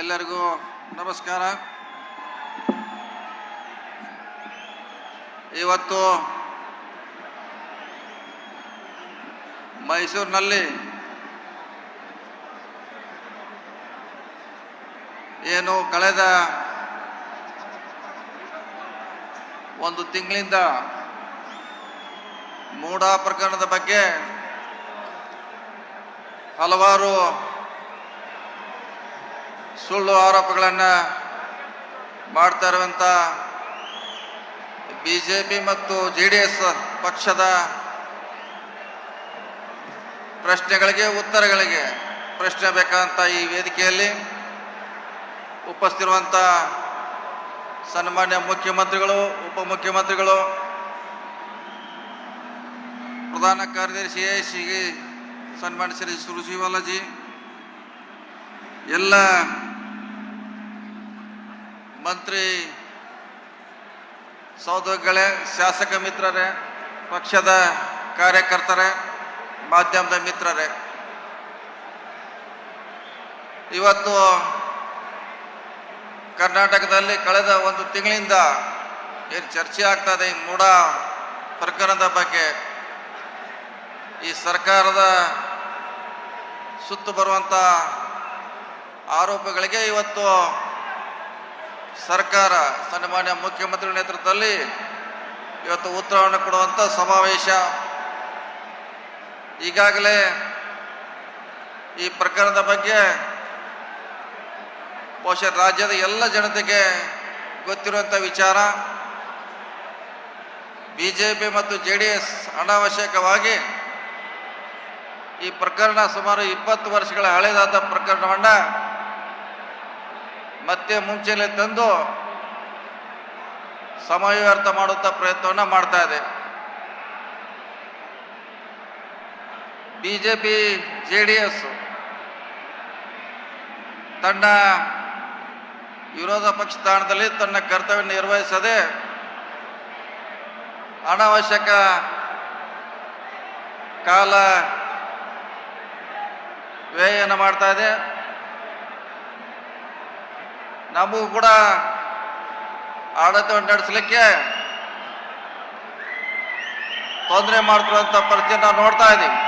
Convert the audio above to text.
ಎಲ್ಲರಿಗೂ ನಮಸ್ಕಾರ. ಇವತ್ತು ಮೈಸೂರಿನಲ್ಲಿ ಏನು ಕಳೆದ ಒಂದು ತಿಂಗಳಿಂದ ಮೂಢ ಪ್ರಕರಣದ ಬಗ್ಗೆ ಹಲವಾರು ಸುಳ್ಳು ಆರೋಪಗಳನ್ನು ಮಾಡ್ತಾ ಇರುವಂಥ ಬಿ ಜೆ ಪಿ ಮತ್ತು ಜೆ ಡಿ ಎಸ್ ಪಕ್ಷದ ಪ್ರಶ್ನೆಗಳಿಗೆ, ಉತ್ತರಗಳಿಗೆ ಪ್ರಶ್ನೆ ಬೇಕಾದಂಥ ಈ ವೇದಿಕೆಯಲ್ಲಿ ಉಪಸ್ಥಿರುವಂಥ ಸನ್ಮಾನ್ಯ ಮುಖ್ಯಮಂತ್ರಿಗಳು, ಉಪಮುಖ್ಯಮಂತ್ರಿಗಳು, ಪ್ರಧಾನ ಕಾರ್ಯದರ್ಶಿ ಎ ಸಿ ಸನ್ಮಾನ್ಯ ಶ್ರೀ ಸುರಜೀವಾಲಾಜಿ ಎಲ್ಲ ಮಂತ್ರಿ ಸಹೋದ್ಯೋಗಿಗಳೇ ಶಾಸಕ ಮಿತ್ರರೇ, ಪಕ್ಷದ ಕಾರ್ಯಕರ್ತರೇ, ಮಾಧ್ಯಮದ ಮಿತ್ರರೇ. ಇವತ್ತು ಕರ್ನಾಟಕದಲ್ಲಿ ಕಳೆದ ಒಂದು ತಿಂಗಳಿಂದ ಏನು ಚರ್ಚೆ ಆಗ್ತಾ ಇದೆ, ಈ ಮೂಢ ಪ್ರಕರಣದ ಬಗ್ಗೆ. ಈ ಸರ್ಕಾರದ ಸುತ್ತು ಬರುವಂಥ ಆರೋಪಗಳಿಗೆ ಇವತ್ತು ಸರ್ಕಾರ ಸನ್ಮಾನ್ಯ ಮುಖ್ಯಮಂತ್ರಿ ನೇತೃತ್ವದಲ್ಲಿ ಇವತ್ತು ಉತ್ತರವನ್ನು ಕೊಡುವಂಥ ಸಮಾವೇಶ. ಈಗಾಗಲೇ ಈ ಪ್ರಕರಣದ ಬಗ್ಗೆ ಬಹುಶಃ ರಾಜ್ಯದ ಎಲ್ಲ ಜನತೆಗೆ ಗೊತ್ತಿರುವಂಥ ವಿಚಾರ. ಬಿ ಜೆ ಪಿ ಮತ್ತು ಜೆ ಡಿ ಎಸ್ ಅನಾವಶ್ಯಕವಾಗಿ ಈ ಪ್ರಕರಣ ಸುಮಾರು ಇಪ್ಪತ್ತು ವರ್ಷಗಳ ಹಳೆಯದಾದ ಪ್ರಕರಣವನ್ನು ಮತ್ತೆ ಮುಂಚೆಲೆ ತಂದು ಸಮಯ ವ್ಯರ್ಥ ಮಾಡುವಂಥ ಪ್ರಯತ್ನವನ್ನು ಮಾಡ್ತಾ ಇದೆ. ಬಿಜೆಪಿ ಜೆ ಡಿ ಎಸ್ ತನ್ನ ವಿರೋಧ ಪಕ್ಷ ಸ್ಥಾನದಲ್ಲಿ ತನ್ನ ಕರ್ತವ್ಯ ನಿರ್ವಹಿಸದೆ ಅನಾವಶ್ಯಕ ಕಾಲ ವ್ಯಯನ ಮಾಡ್ತಾ ಇದೆ. ನಮಗೂ ಕೂಡ ಆಡಳಿತವನ್ನು ನಡೆಸಲಿಕ್ಕೆ ತೊಂದರೆ ಮಾಡ್ತಿರುವಂಥ ಪರಿಸ್ಥಿತಿ ನಾವು ನೋಡ್ತಾ ಇದ್ದೀವಿ.